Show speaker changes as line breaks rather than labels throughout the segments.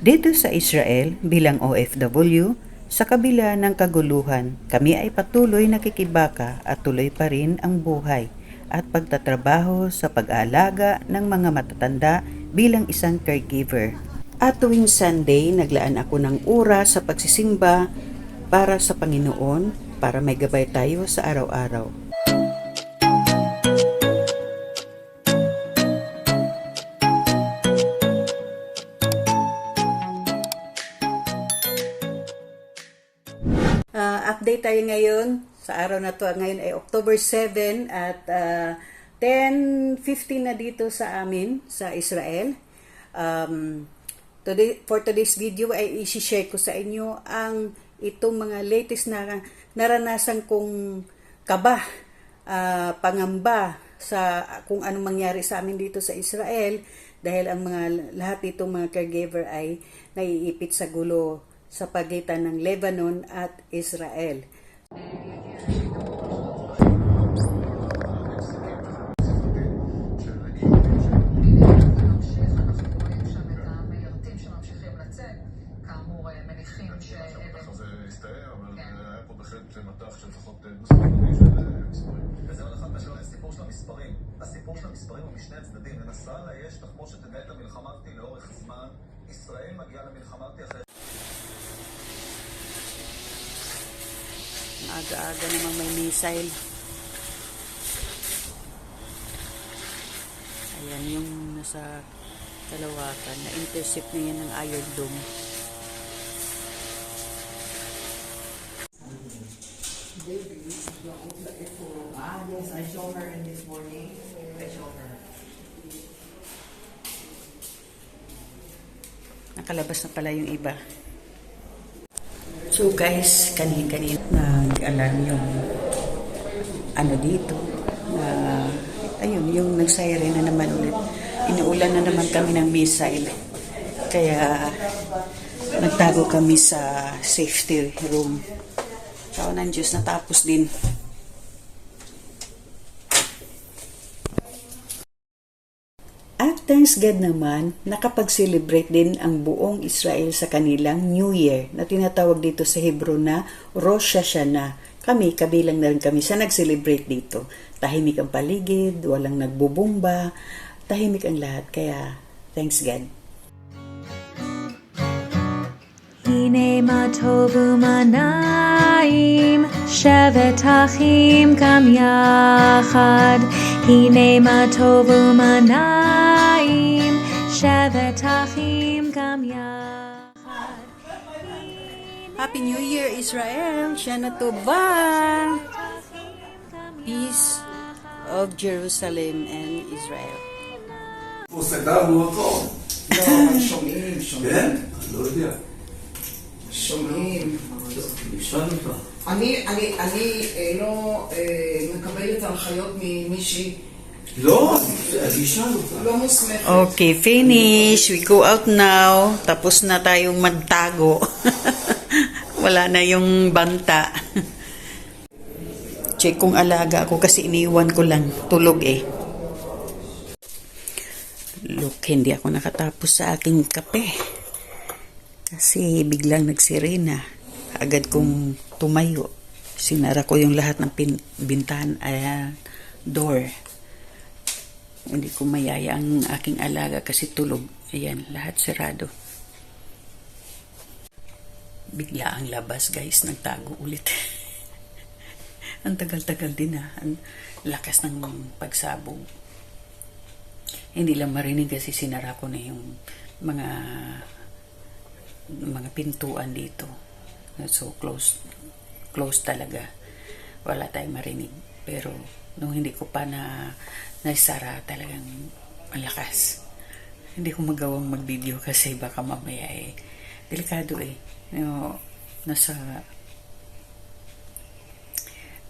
Dito sa Israel bilang OFW, sa kabila ng kaguluhan, kami ay patuloy nakikibaka at tuloy pa rin ang buhay at pagtatrabaho sa pag-aalaga ng mga matatanda bilang isang caregiver. At tuwing Sunday, naglaan ako ng oras sa pagsisimba para sa Panginoon para may gabay tayo sa araw-araw. Update tayo ngayon sa araw na to. Ngayon ay October 7 at ah, 10.15 na dito sa amin sa Israel. Um, today, for today's video ay isi-share ko sa inyo ang itong mga latest na naranasan kong kaba, ah, pangamba sa kung anong mangyari sa amin dito sa Israel dahil ang mga lahat itong mga caregiver ay naiipit sa gulo sa pagitan ng Lebanon at Israel.
בהחלט מטח של לפחות דו-ספרתי של מספרים.
וזה עוד אחד מהשאלה, הסיפור של המספרים. הסיפור של המספרים הוא משני הצדדים. לנסראללה יש תחמושת אמת למלחמה לאורך זמן. ישראל מגיעה למלחמה הזאת אחרי
Aga-aga namang may missile. Ayan, yung nasa kalawakan, na-intercept na yan ng Iron Dome.
Ah, yes, I saw her in this morning.
Nakalabas na pala yung iba. So guys, kani-kanina nag-alarm yung ano dito na ayun, yung nag-siren na naman ulit. Inuulan na naman kami ng missile. Kaya nagtago kami sa safety room. Kao ng Diyos, natapos din. At thanks God naman, nakapag-celebrate din ang buong Israel sa kanilang New Year na tinatawag dito sa Hebrew na Rosh Hashanah. Kami, kabilang na rin kami sa nag-celebrate dito. Tahimik ang paligid, walang nagbubumba, tahimik ang lahat. Kaya, thanks God.
Hine matovu manaim, shevet achim kam yachad. Hine matovu manaim, מה טוב ומה נעים, שבת אחים גם יחד.
Happy New Year, Israel! Shana Tova! Peace of Jerusalem and Israel.
הוא סגר הוא אותו.
לא, שומעים, שומעים.
כן? אני לא יודע.
שומעים. אני, אני, אני לא מקבלת הנחיות ממישהי No, additional.
Okay, finish. We go out now. Tapos na tayong magtago. Wala na yung banta. Check kung alaga ako kasi iniwan ko lang. Tulog eh. Look, hindi ako nakatapos sa aking kape. Kasi biglang nagsirena. Agad kong tumayo. Sinara ko yung lahat ng pin- bintan, uh, door. Hindi ko mayaya ang aking alaga kasi tulog. Ayan, lahat sirado. Bigla ang labas guys, nagtago ulit. ang tagal-tagal din na. Ang lakas ng pagsabog. Hindi lang marinig kasi sinara ko na yung mga mga pintuan dito. So close close talaga. Wala tayong marinig. Pero nung hindi ko pa na naisara talagang ang lakas. Hindi ko magawang mag-video kasi baka mamaya eh delikado eh. You know, nasa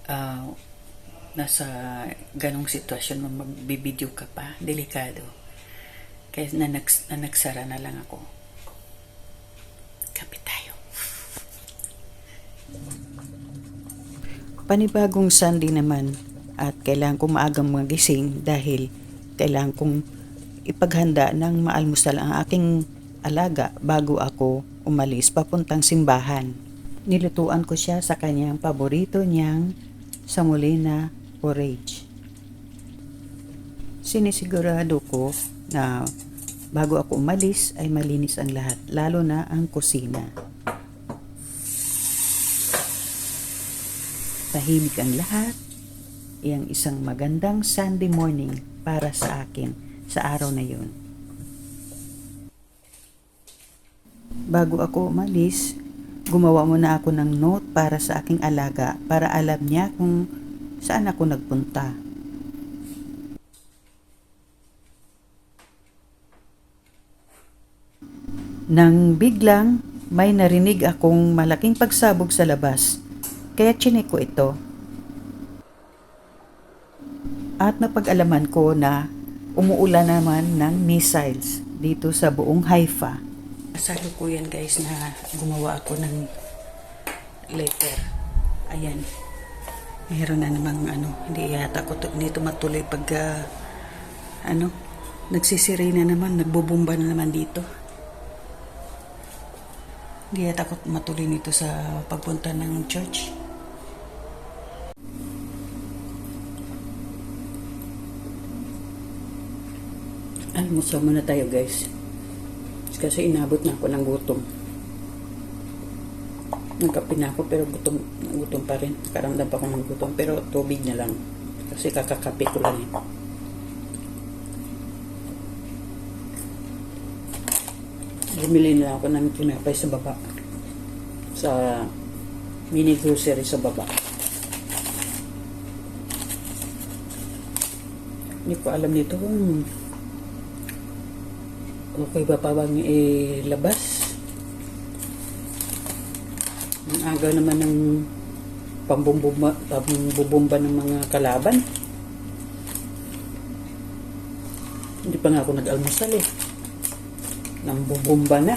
ah, nasa ganong sitwasyon mo magbibideo ka pa, delikado. Kaya na, nags, na nagsara na lang ako. Kapit tayo. Panibagong Sunday naman at kailangan kong maagang magising dahil kailangan kong ipaghanda ng maalmusal ang aking alaga bago ako umalis papuntang simbahan. Nilutuan ko siya sa kanyang paborito niyang samulina porridge. Sinisigurado ko na bago ako umalis ay malinis ang lahat, lalo na ang kusina. Tahimik ang lahat. Iyang isang magandang Sunday morning para sa akin sa araw na yun. Bago ako umalis, gumawa muna ako ng note para sa aking alaga para alam niya kung saan ako nagpunta. Nang biglang may narinig akong malaking pagsabog sa labas, kaya chinek ko ito. At napag-alaman ko na umuulan naman ng missiles dito sa buong Haifa. Kasalukuyan guys na gumawa ako ng letter. Ayan. Meron na namang ano, hindi yata ko to, hindi to matuloy pag ah, ano, nagsisiri na naman, nagbubumba na naman dito. Hindi yata ako matuloy nito sa pagpunta ng church. Almusal muna tayo guys. Kasi inabot na ako ng gutom. Nagkape na ako pero gutom, gutom pa rin. Karamdam pa ako ng gutom pero tubig na lang. Kasi kakakape ko lang eh. Bumili na ako ng tinapay sa baba. Sa mini grocery sa baba. Hindi ko alam nito kung okay ba pa bang ilabas. Ang aga naman ng pambubumba, pambubumba ng mga kalaban. Hindi pa nga ako nag-almusal eh. Nang bubumba na.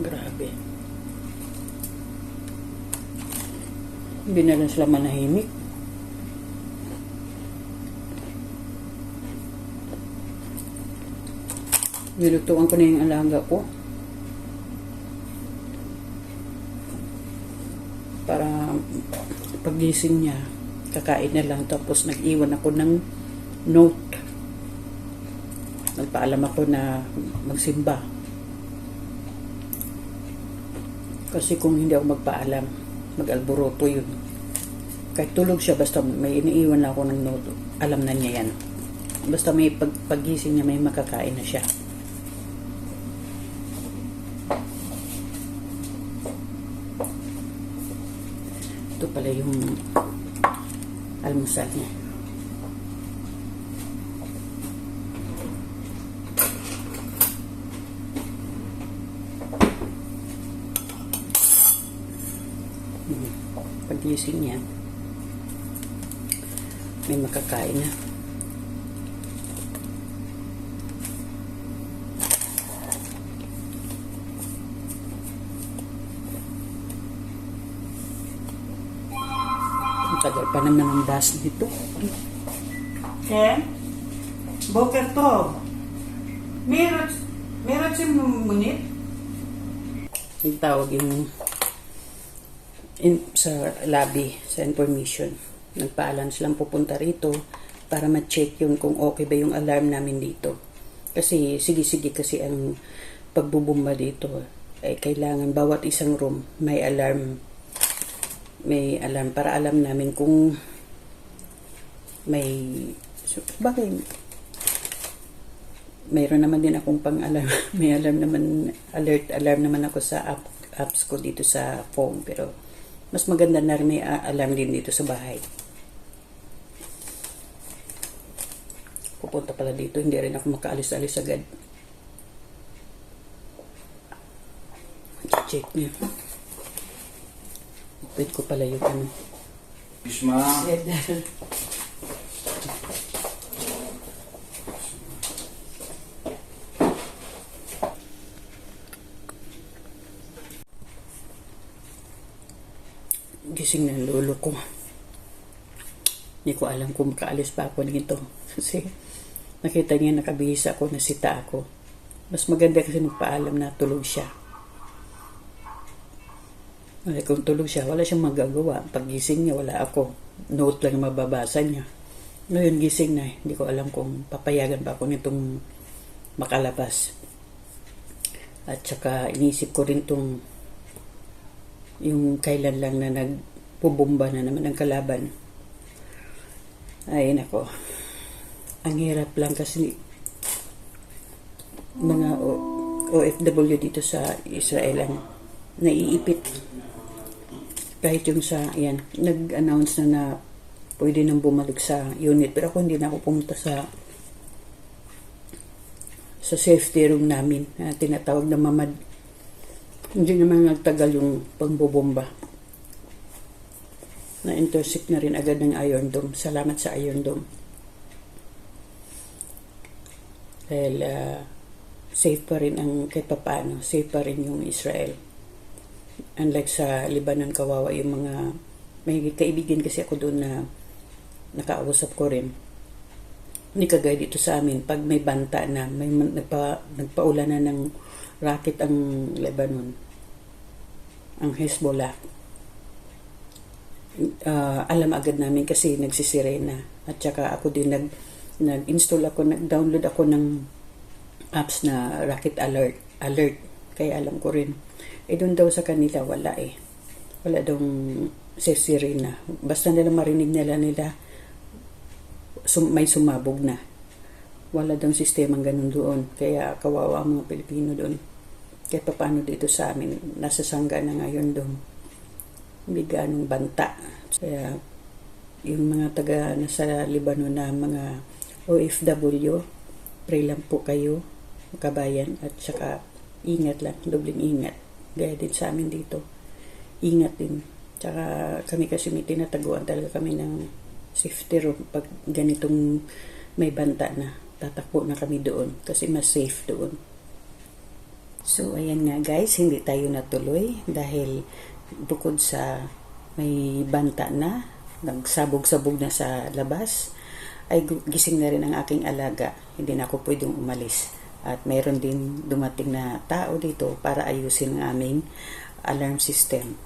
Grabe. Hindi na lang sila manahimik. Nilutuan ko na yung alaga ko. Para pagising niya, kakain na lang. Tapos nag-iwan ako ng note. Nagpaalam ako na magsimba. Kasi kung hindi ako magpaalam, mag-alboroto yun. Kahit tulog siya, basta may iniiwan ako ng note, alam na niya yan. Basta may pag pagising niya, may makakain na siya. Ito pala yung almusal niya. Hmm. Pagising niya, may makakain na. Tagal pa naman ang das dito. Ken? Boker to. Meron, meron si Munit? Yung tawag yung in, sa lobby, sa information. Nagpaalam silang pupunta rito para ma-check yun kung okay ba yung alarm namin dito. Kasi sige-sige kasi ang pagbubumba dito ay kailangan bawat isang room may alarm may alarm para alam namin kung may so, bakit? Mayroon naman din akong pang alarm may alarm naman alert alarm naman ako sa app, apps ko dito sa phone pero mas maganda na rin may a- alarm din dito sa bahay. Pupunta pala dito hindi rin ako makaalis-alis agad. Check niya Wait ko pala yung ano.
Bishma.
Gising ng lolo ko. Hindi ko alam kung makaalis pa ako nito. Kasi nakita niya nakabihis ako, nasita ako. Mas maganda kasi magpaalam na tulog siya. Ay, kung tulog siya, wala siyang magagawa. Pag gising niya, wala ako. Note lang mababasa niya. Ngayon, gising na. Hindi ko alam kung papayagan ba ako nitong makalabas. At saka, inisip ko rin tong yung kailan lang na nagpubumba na naman ang kalaban. Ay, nako. Ang hirap lang kasi mga O- OFW dito sa Israel ang naiipit. Kahit yung sa, yan, nag-announce na na pwede nang bumalik sa unit. Pero ako hindi na ako pumunta sa sa safety room namin na tinatawag na mamad. Hindi naman nagtagal yung pangbobomba. Na-intercept na rin agad ng Iron Dome. Salamat sa Iron Dome. Dahil ah, safe pa rin ang kahit papaano, safe pa rin yung Israel. Unlike sa Lebanon, kawawa yung mga may kaibigan kasi ako doon na nakausap ko rin. Hindi kagaya dito sa amin, pag may banta na, may nagpa, nagpaula na ng rocket ang Lebanon, ang Hezbollah, ah, alam agad namin kasi nagsisirena. At saka ako din nag, nag-install ako, nag-download ako ng apps na rocket alert. Alert. Kaya alam ko rin. Eh doon daw sa kanila wala eh. Wala daw si sirena. Basta nila marinig nila nila sum, may sumabog na. Wala daw sistemang ganun doon. Kaya kawawa ang mga Pilipino doon. Kaya paano dito sa amin, nasa sangga na ngayon doon hindi ganong banta. Kaya yung mga taga nasa Lebanon na mga OFW, pray lang po kayo, kabayan, at saka ingat lang, dobling ingat. Din sa amin dito. Ingat din. Tsaka kami kasi may tinataguan talaga kami ng safety room pag ganitong may banta na. Tatakbo na kami doon kasi mas safe doon. So, ayan nga guys, hindi tayo natuloy dahil bukod sa may banta na, nagsabog-sabog na sa labas, ay gising na rin ang aking alaga. Hindi na ako pwedeng umalis. At mayroon din dumating na tao dito para ayusin ang aming alarm system.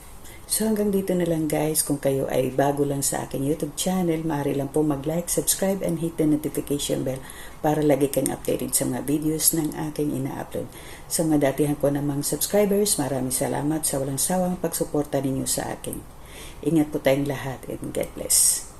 So hanggang dito na lang guys. Kung kayo ay bago lang sa aking YouTube channel, maaari lang po mag-like, subscribe, and hit the notification bell para lagi kang updated sa mga videos ng aking ina-upload. Sa mga datihan ko namang subscribers, maraming salamat sa walang sawang pagsuporta ninyo sa akin. Ingat po tayong lahat and God bless.